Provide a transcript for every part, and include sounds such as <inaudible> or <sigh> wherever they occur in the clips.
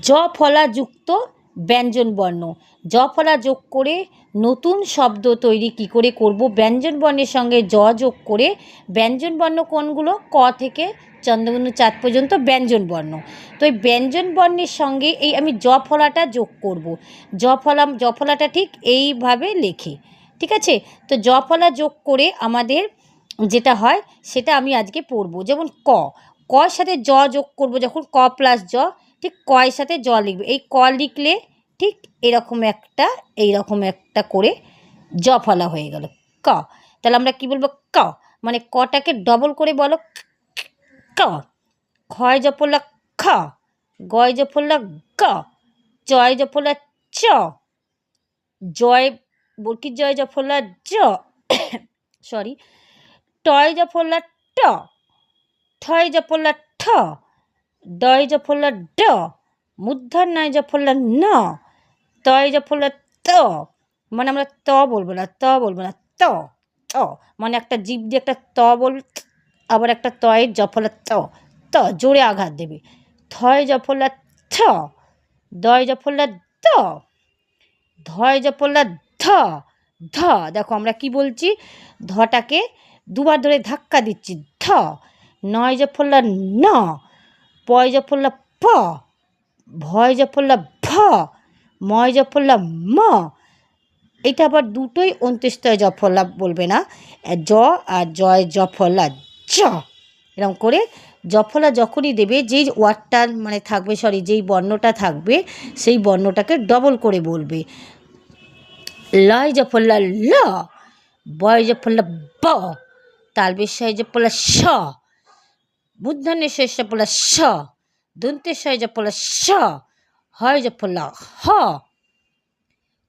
জ ফলাযুক্ত ব্যঞ্জনবর্ণ জ ফলা যোগ করে নতুন শব্দ তৈরি কী করে করব? ব্যঞ্জনবর্ণের সঙ্গে জ যোগ করে ব্যঞ্জনবর্ণ কোনগুলো? ক থেকে চন্দ্রবিন্দু চাঁদ পর্যন্ত ব্যঞ্জনবর্ণ তো এই ব্যঞ্জনবর্ণের সঙ্গে এই আমি জ ফলাটা যোগ করব। জ ফলা, জ ফলাটা ঠিক এইভাবে লেখে। ঠিক আছে? তো জ ফলা যোগ করে আমাদের যেটা হয়, সেটা আমি আজকে পড়ব। যেমন ক। কর সাথে জ যোগ করব যখন, ক প্লাস জ ঠিক কয়ের সাথে জ লিখবে। এই ক লিখলে ঠিক এরকম একটা, এইরকম একটা করে জ ফলা হয়ে গেল। ক। তাহলে আমরা কি বলব? ক। মানে কটাকে ডবল করে বলো? ক। খয় জ পড়লা খ। গয় জ পড়লা গ। জয় জ পড়লা চ। জয় বর্কির জয় জ পড়লা জ। <coughs> সরি টয় জ পড়লা ট। ঠয় জ পড়লা ঠ। ডয় জ পড়লা ড মূর্ধর নয় জ পড়লা ন তয় জ পড়লা ত মানে আমরা ত বলব না, ত বলব না, ত ত মানে একটা জীব দিয়ে একটা ত বল, আবার একটা তয়ের জফলা ত ত, জোরে আঘাত দেবে। থয় জফলা থ দয় জফলা দ ধয় জফলা ধ ধ, দেখো আমরা কি বলছি? ধটাকে দুবার ধরে ধাক্কা দিচ্ছি, ধ নয় জফলা ন পয় জফলা প ভয় জফলা ভ ময় জফলা ম। এটা আবার দুটোই অন্ত্যেষ্টয় জফলা বলবে না। জ আর জয় জফলা জ। এরকম করে জফলা যখনই দেবে, যেই ওয়ার্ডটা মানে থাকবে সরি যেই বর্ণটা থাকবে, সেই বর্ণটাকে ডবল করে বলবে। লয় জফলা ল বয় জফলা ব তালবেশয় জফলা স। মূর্ধন্যের শেষ পোলা স, দন্তে দন্তেশ্বয় পোলা স, হয় জফলা হ।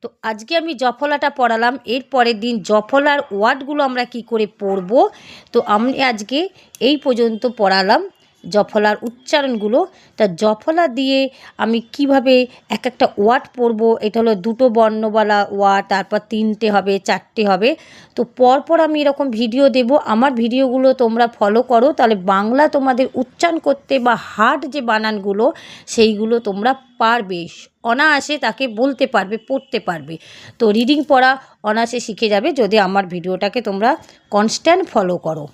তো আজকে আমি জফলাটা পড়ালাম, এর পরের দিন জফলার ওয়ার্ডগুলো আমরা কি করে পড়ব? তো আমি আজকে এই পর্যন্ত পড়ালাম। জফলার উচ্চারণগুলো। তা জফলা দিয়ে আমি কীভাবে এক একটা ওয়ার্ড পড়ব? এটা হলো দুটো বর্ণবালা ওয়ার্ড, তারপর তিনটে হবে, চারটে হবে। তো পরপর আমি এরকম ভিডিও দেব। আমার ভিডিওগুলো তোমরা ফলো করো। তাহলে বাংলা তোমাদের উচ্চারণ করতে বা হার্ড যে বানানগুলো, সেইগুলো তোমরা পারবে। অনায়াসে তাকে বলতে পারবে, পড়তে পারবে। তো রিডিং পড়া অনায়াসে শিখে যাবে। যদি আমার ভিডিওটাকে তোমরা কনস্ট্যান্ট ফলো করো।